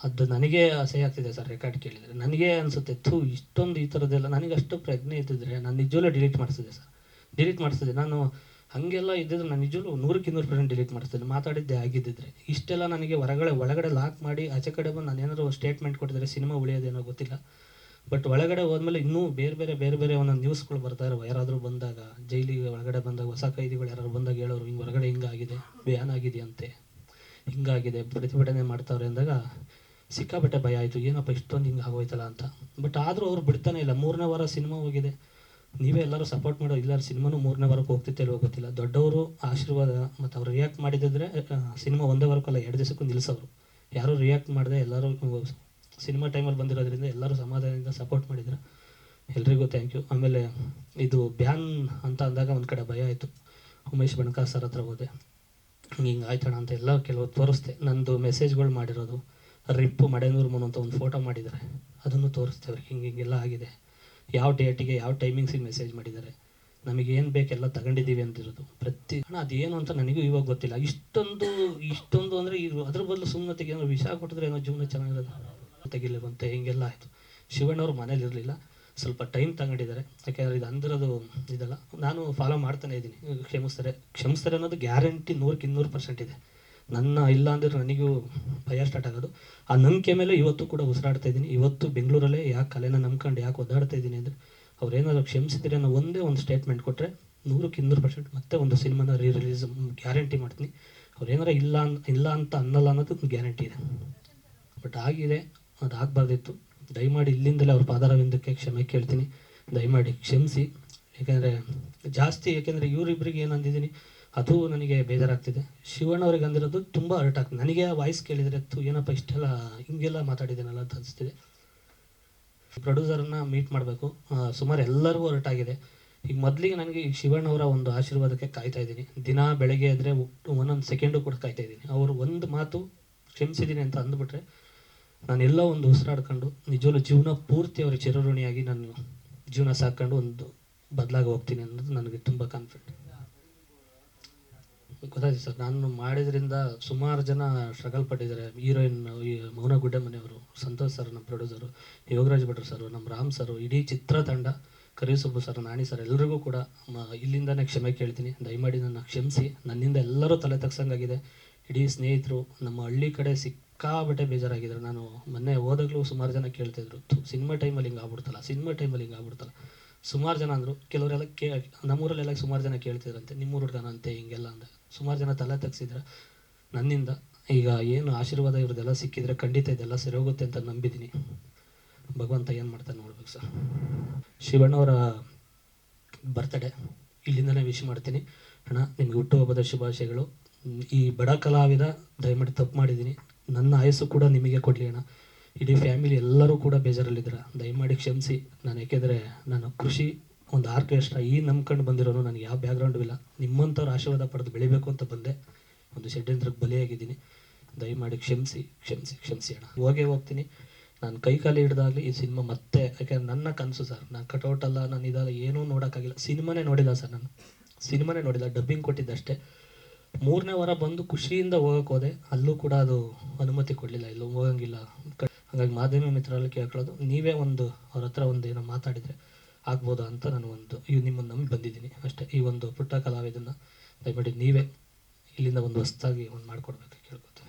ಅದು ನನಗೆ ಅಸಹ್ಯ ಆಗ್ತಿದೆ ಸರ್ ರೆಕಾರ್ಡ್ ಕೇಳಿದರೆ. ನನಗೆ ಅನಿಸುತ್ತೆ, ಥೂ, ಇಷ್ಟೊಂದು ಈ ಥರದ್ದೆಲ್ಲ ನನಗೆ ಅಷ್ಟು ಪ್ರಜ್ಞೆ ಇದ್ದಿದ್ರೆ ನಾನು ನಿಜವಲ್ಲೂ ಡಿಲೀಟ್ ಮಾಡಿಸಿದೆ ಸರ್. ಡಿಲೀಟ್ ಮಾಡಿಸಿದೆ ನಾನು ಹಾಗೆಲ್ಲ ಇದ್ದಿದ್ರೆ ನಾನು ನಿಜವಲ್ಲೂ ನೂರಕ್ಕೆ ಇನ್ನೂರು ಪರ್ಸೆಂಟ್ ಡಿಲೀಟ್ ಮಾಡಿಸ್ತೀನಿ ಮಾತಾಡಿದ್ದೆ ಆಗಿದ್ದಿದ್ರೆ. ಇಷ್ಟೆಲ್ಲ ನನಗೆ ಹೊರಗಡೆ, ಒಳಗಡೆ ಲಾಕ್ ಮಾಡಿ, ಆಚೆ ಕಡೆ ಬಂದು ನಾನು ಏನಾದ್ರು ಸ್ಟೇಟ್ಮೆಂಟ್ ಕೊಟ್ಟಿದ್ರೆ ಸಿನಿಮಾ ಉಳಿಯೋದೇನೋ ಗೊತ್ತಿಲ್ಲ. ಬಟ್ ಒಳಗಡೆ ಹೋದ್ಮೇಲೆ ಇನ್ನೂ ಬೇರೆ ಬೇರೆ ಬೇರೆ ಬೇರೆ ಒಂದೊಂದು ನ್ಯೂಸ್ಗಳು ಬರ್ತಾ ಇರೋ ಯಾರಾದರೂ ಬಂದಾಗ, ಜೈಲಿಗೆ ಒಳಗಡೆ ಬಂದಾಗ, ಹೊಸ ಕೈದಿಗಳು ಯಾರಾದ್ರು ಬಂದಾಗ ಹೇಳೋರು, ಹಿಂಗೆ ಹೊರಗಡೆ ಹಿಂಗಾಗಿದೆ ಬ್ಯಾನ್ ಆಗಿದೆಯಂತೆ ಹಿಂಗಾಗಿದೆ, ಪ್ರತಿಭಟನೆ ಮಾಡ್ತಾವ್ರೆ ಅಂದಾಗ ಸಿಕ್ಕಾಪಟ್ಟೆ ಭಯ ಆಯಿತು. ಏನಪ್ಪ ಇಷ್ಟೊಂದು ಹಿಂಗೆ ಆಗೋಯ್ತಲ್ಲ ಅಂತ. ಬಟ್ ಆದರೂ ಅವ್ರು ಬಿಡ್ತಾನೆ ಇಲ್ಲ. ಮೂರನೇ ವಾರ ಸಿನಿಮಾ ಹೋಗಿದೆ. ನೀವೇ ಎಲ್ಲರೂ ಸಪೋರ್ಟ್ ಮಾಡೋ, ಇಲ್ಲ ಸಿನಿಮಾನು ಮೂರನೇ ವಾರಕ್ಕೆ ಹೋಗ್ತಿತ್ತು ಇಲ್ವೋ ಗೊತ್ತಿಲ್ಲ. ದೊಡ್ಡವರು ಆಶೀರ್ವಾದ ಮತ್ತು ಅವ್ರು ರಿಯಾಕ್ಟ್ ಮಾಡಿದ್ರೆ ಸಿನಿಮಾ ಒಂದೇ ವಾರಕ್ಕಲ್ಲ, ಎರಡು ದಿವಸಕ್ಕೂ ನಿಲ್ಲಿಸೋರು ಯಾರೂ ರಿಯಾಕ್ಟ್ ಮಾಡಿದೆ, ಎಲ್ಲರೂ ಸಿನಿಮಾ ಟೈಮಲ್ಲಿ ಬಂದಿರೋದ್ರಿಂದ ಎಲ್ಲರೂ ಸಮಾಧಾನದಿಂದ ಸಪೋರ್ಟ್ ಮಾಡಿದ್ರು. ಎಲ್ರಿಗೂ ಥ್ಯಾಂಕ್ ಯು ಆಮೇಲೆ ಇದು ಬ್ಯಾನ್ ಅಂತ ಅಂದಾಗ ಒಂದು ಕಡೆ ಭಯ ಆಯಿತು. ಉಮೇಶ್ ಬಣಕಾರ್ ಸರ್ ಹತ್ರ ಹೋದೆ. ಹಿಂಗೆ ಆಯ್ತಣ ಅಂತ ಎಲ್ಲ ಕೆಲವು ತೋರಿಸ್ದೆ. ನಂದು ಮೆಸೇಜ್ಗಳು ಮಾಡಿರೋದು. ರಿಪ್ಪು ಮಡೆನೂರು ಮನು ಅಂತ ಒಂದು ಫೋಟೋ ಮಾಡಿದ್ದಾರೆ. ಅದನ್ನು ತೋರಿಸ್ತೇವೆ ಹಿಂಗೆ ಹಿಂಗೆಲ್ಲ ಆಗಿದೆ. ಯಾವ ಡೇಟಿಗೆ ಯಾವ ಟೈಮಿಂಗ್ಸಿಗೆ ಮೆಸೇಜ್ ಮಾಡಿದ್ದಾರೆ. ನಮಗೆ ಏನು ಬೇಕೆಲ್ಲ ತಗೊಂಡಿದ್ದೀವಿ ಅಂತಿರೋದು. ಪ್ರತಿ ಹಣ ಅದೇನು ಅಂತ ನನಗೂ ಇವಾಗ ಗೊತ್ತಿಲ್ಲ. ಇಷ್ಟೊಂದು ಇಷ್ಟೊಂದು ಅಂದರೆ ಇದು ಅದ್ರ ಬದಲು ಸುಮ್ಮನೆ ತೆಗಿ ವಿಷ ಕೊಟ್ಟಿದ್ರೆ ಏನೋ ಜೀವನ ಚೆನ್ನಾಗಿರೋದು ತೆಗಿಲಿ ಬಂತೆ ಹಿಂಗೆಲ್ಲ ಆಯಿತು. ಶಿವಣ್ಣವ್ರು ಮನೇಲಿ ಇರಲಿಲ್ಲ. ಸ್ವಲ್ಪ ಟೈಮ್ ತಗೊಂಡಿದ್ದಾರೆ. ಯಾಕೆಂದ್ರೆ ಇದು ಅಂದಿರೋದು ಇದಲ್ಲ. ನಾನು ಫಾಲೋ ಮಾಡ್ತಾನೆ ಇದ್ದೀನಿ. ಕ್ಷಮಿಸ್ತಾರೆ. ಕ್ಷಮಿಸ್ತಾರೆ ಅನ್ನೋದು ಗ್ಯಾರಂಟಿ ನೂರಕ್ಕೆ ಇನ್ನೂರು ಪರ್ಸೆಂಟ್ ಇದೆ. ನನ್ನ ಇಲ್ಲ ಅಂದ್ರೆ ನನಗೂ ಭಯ ಸ್ಟಾರ್ಟ್ ಆಗೋದು. ಆ ನಂಬಿಕೆ ಮೇಲೆ ಇವತ್ತು ಕೂಡ ಉಸಿರಾಡ್ತಾ ಇದ್ದೀನಿ. ಇವತ್ತು ಬೆಂಗಳೂರಲ್ಲೇ ಯಾಕೆ ಕಲೆನ ನಂಬ್ಕೊಂಡು ಯಾಕೆ ಒದ್ದಾಡ್ತಾ ಇದ್ದೀನಿ ಅಂದರೆ ಅವ್ರೇನಾದ್ರು ಕ್ಷಮಿಸಿದ್ರೆ ಅನ್ನೋ ಒಂದೇ ಒಂದು ಸ್ಟೇಟ್ಮೆಂಟ್ ಕೊಟ್ಟರೆ ನೂರಕ್ಕೆ ಇನ್ನೂರು ಪರ್ಸೆಂಟ್ ಮತ್ತೆ ಒಂದು ಸಿನಿಮಾನ ರೀ ರಿಲೀಸ್ ಗ್ಯಾರಂಟಿ ಮಾಡ್ತೀನಿ. ಅವ್ರೇನಾರ ಇಲ್ಲ ಅನ್, ಇಲ್ಲ ಅಂತ ಅನ್ನಲ್ಲ ಅನ್ನೋದು ಗ್ಯಾರಂಟಿ ಇದೆ. ಬಟ್ ಆಗಿದೆ ಅದು ಆಗಬಾರ್ದಿತ್ತು ದಯಮಾಡಿ ಇಲ್ಲಿಂದಲೇ ಅವ್ರ ಪಾದಾರವಿಂದಕ್ಕೆ ಕ್ಷಮೆ ಕೇಳ್ತೀನಿ. ದಯಮಾಡಿ ಕ್ಷಮಿಸಿ. ಏಕೆಂದರೆ ಜಾಸ್ತಿ ಏಕೆಂದರೆ ಇವರಿಬ್ಬರಿಗೆ ಏನು ಅಂದಿದ್ದೀನಿ ಅದು ನನಗೆ ಬೇಜಾರಾಗ್ತಿದೆ. ಶಿವಣ್ಣ ಅವ್ರಿಗೆ ಅಂದಿರೋದು ತುಂಬ ಹರ್ಟ್ ಆಗ್ತದೆ. ನನಗೆ ಆ ವಾಯ್ಸ್ ಕೇಳಿದರೆ ತು, ಏನಪ್ಪ ಇಷ್ಟೆಲ್ಲ ಹಿಂಗೆಲ್ಲ ಮಾತಾಡಿದ್ದೀನಲ್ಲ ಅಂತ ಅನಿಸ್ತಿದೆ. ಪ್ರೊಡ್ಯೂಸರ್ನ ಮೀಟ್ ಮಾಡಬೇಕು. ಸುಮಾರು ಎಲ್ಲರಿಗೂ ಹರ್ಟ್ ಆಗಿದೆ. ಈಗ ಮೊದಲಿಗೆ ನನಗೆ ಈ ಶಿವಣ್ಣವರ ಒಂದು ಆಶೀರ್ವಾದಕ್ಕೆ ಕಾಯ್ತಾ ಇದ್ದೀನಿ. ದಿನ ಬೆಳಗ್ಗೆ ಆದರೆ ಒಂದೊಂದು ಸೆಕೆಂಡು ಕೂಡ ಕಾಯ್ತಾ ಇದ್ದೀನಿ. ಅವರು ಒಂದು ಮಾತು ಕ್ಷಮಿಸಿದ್ದೀನಿ ಅಂತ ಅಂದ್ಬಿಟ್ರೆ ನಾನೆಲ್ಲ ಒಂದು ಉಸಿರಾಡ್ಕೊಂಡು ನಿಜವಲ್ಲೂ ಜೀವನ ಪೂರ್ತಿ ಅವರ ಚಿರಋಣಿಯಾಗಿ ನಾನು ಜೀವನ ಸಾಕೊಂಡು ಒಂದು ಬದಲಾಗಿ ಹೋಗ್ತೀನಿ ಅನ್ನೋದು ನನಗೆ ತುಂಬ ಕಾನ್ಫಿಡೆಂಟ್ ಗೊತ್ತಾಯ್ತು ಸರ್. ನಾನು ಮಾಡಿದ್ರಿಂದ ಸುಮಾರು ಜನ ಸ್ಟ್ರಗಲ್ ಪಟ್ಟಿದ್ದಾರೆ. ಹೀರೋಯಿನ್ ಈ ಮೌನ ಗುಡ್ಡೆಮನೆಯವರು ಸಂತೋಷ್ ಸರ್ ನಮ್ಮ ಪ್ರೊಡ್ಯೂಸರು ಯೋಗರಾಜ್ ಭಟ್ರು ಸರ್ ನಮ್ಮ ರಾಮ್ ಸರ್ ಇಡೀ ಚಿತ್ರತಂಡ ಕರಿಸುಬ್ಬು ಸರ್ ನಾಣಿ ಸರ್ ಎಲ್ಲರಿಗೂ ಕೂಡ ಇಲ್ಲಿಂದನೇ ಕ್ಷಮೆ ಕೇಳ್ತೀನಿ. ದಯಮಾಡಿ ನನ್ನ ಕ್ಷಮಿಸಿ. ನನ್ನಿಂದ ಎಲ್ಲರೂ ತಲೆ ತಗ್ಸಂಗಾಗಿದೆ. ಇಡೀ ಸ್ನೇಹಿತರು, ನಮ್ಮ ಹಳ್ಳಿ ಕಡೆ ಸಿಕ್ಕಾಬಟ್ಟೆ ಬೇಜಾರಾಗಿದ್ದಾರೆ. ನಾನು ಮೊನ್ನೆ ಹೋದಾಗಲೂ ಸುಮಾರು ಜನ ಕೇಳ್ತಿದ್ರು ಸಿನಿಮಾ ಟೈಮಲ್ಲಿ ಹಿಂಗೆ ಆಗ್ಬಿಡ್ತಲ್ಲ, ಸಿನಿಮಾ ಟೈಮಲ್ಲಿ ಹಿಂಗೆ ಆಗ್ಬಿಡ್ತಲ್ಲ. ಸುಮಾರು ಜನ ಅಂದರು. ಕೆಲವರೆಲ್ಲ ಕೇ, ನಮ್ಮೂರಲ್ಲೆಲ್ಲ ಸುಮಾರು ಜನ ಕೇಳ್ತಿದ್ರಂತೆ. ನಿಮ್ಮೂರು ಹುಡುಗನಂತೆ ಹೀಗೆಲ್ಲ ಅಂದೆ. ಸುಮಾರು ಜನ ತಲೆ ತಗ್ಸಿದ್ರೆ. ನನ್ನಿಂದ, ಈಗ ಏನು ಆಶೀರ್ವಾದ ಇವ್ರದ್ದೆಲ್ಲ ಸಿಕ್ಕಿದ್ರೆ ಖಂಡಿತ ಇದೆಲ್ಲ ಸರಿ ಹೋಗುತ್ತೆ ಅಂತ ನಂಬಿದ್ದೀನಿ ಭಗವಂತ ಏನು ಮಾಡ್ತಾನೆ ನೋಡ್ಬೇಕು ಸರ್. ಶಿವಣ್ಣವರ ಬರ್ತಡೇ ಇಲ್ಲಿಂದನೇ ವಿಶ್ ಮಾಡ್ತೀನಿ. ಅಣ್ಣ, ನಿಮ್ಗೆ ಹುಟ್ಟುಹಬ್ಬದ ಶುಭಾಶಯಗಳು. ಈ ಬಡ ಕಲಾವಿದ, ದಯಮಾಡಿ ತಪ್ಪು ಮಾಡಿದ್ದೀನಿ ನನ್ನ ಆಯಸ್ಸು ಕೂಡ ನಿಮಗೆ ಕೊಡಲಿ ಅಣ್ಣ. ಇಡೀ ಫ್ಯಾಮಿಲಿ ಎಲ್ಲರೂ ಕೂಡ ಬೇಜಾರಲ್ಲಿದ್ದಾರೆ? ದಯಮಾಡಿ ಕ್ಷಮಿಸಿ. ನಾನು ಯಾಕೆಂದರೆ ನಾನು ಕೃಷಿ ಒಂದು ಆರ್ಕೆಸ್ಟ್ರಾ ಈ ನಂಬ್ಕೊಂಡು ಬಂದಿರೋನು ನನಗೆ ಯಾವ ಬ್ಯಾಕ್ಗ್ರೌಂಡು ಇಲ್ಲ. ನಿಮ್ಮಂಥವ್ರು ಆಶೀರ್ವಾದ ಪಡೆದು ಬೆಳಿಬೇಕು ಅಂತ ಬಂದೆ. ಒಂದು ಷಡ್ಯಂತ್ರಕ್ಕೆ ಬಲಿಯಾಗಿದ್ದೀನಿ. ದಯಮಾಡಿ ಕ್ಷಮಿಸಿ ಕ್ಷಮಿಸಿ ಕ್ಷಮಿಸಿ ಅಣ್ಣ. ಹೋಗೇ ಹೋಗ್ತೀನಿ. ನಾನು ಕೈ ಕಾಲು ಹಿಡ್ದಾಗಲಿ ಈ ಸಿನಿಮಾ ಮತ್ತೆ, ಯಾಕೆಂದ್ರೆ ನನ್ನ ಕನಸು ಸರ್. ನಾನು ಕಟೌಟ್ ಅಲ್ಲ, ನಾನು ಇದಲ್ಲ ಏನೂ ನೋಡೋಕ್ಕಾಗಿಲ್ಲ. ಸಿನಿಮಾನೇ ನೋಡಿಲ್ಲ ಸರ್ ನಾನು. ಸಿನಿಮಾನೇ ನೋಡಿಲ್ಲ. ಡಬ್ಬಿಂಗ್ ಕೊಟ್ಟಿದ್ದಷ್ಟೇ ಮೂರನೇ ವಾರ ಬಂದು ಖುಷಿಯಿಂದ ಹೋಗೋಕ್ಕೆ ಹೋದೆ. ಅಲ್ಲೂ ಕೂಡ ಅದು ಅನುಮತಿ ಕೊಡಲಿಲ್ಲ. ಎಲ್ಲೂ ಹೋಗಂಗಿಲ್ಲ. ಹಾಗಾಗಿ ಮಾಧ್ಯಮ ಮಿತ್ರರಲ್ಲಿ ಕೇಳ್ಕೊಳ್ಳೋದು, ನೀವೇ ಒಂದು ಅವ್ರ ಹತ್ರ ಒಂದು ಏನೋ ಮಾತಾಡಿದರೆ ಆಗ್ಬೋದಾ ಅಂತ ನಾನು ಒಂದು ಇವು ನಿಮ್ಮನ್ನು ನಂಬಿ ಬಂದಿದ್ದೀನಿ ಅಷ್ಟೇ. ಈ ಒಂದು ಪುಟ್ಟ ಕಲಾವಿದನ್ನು ದಯಮಾಡಿ ನೀವೇ ಇಲ್ಲಿಂದ ಒಂದು ಹೊಸ್ದಾಗಿ ಒಂದು ಮಾಡಿಕೊಡ್ಬೇಕು ಕೇಳ್ಬೋದು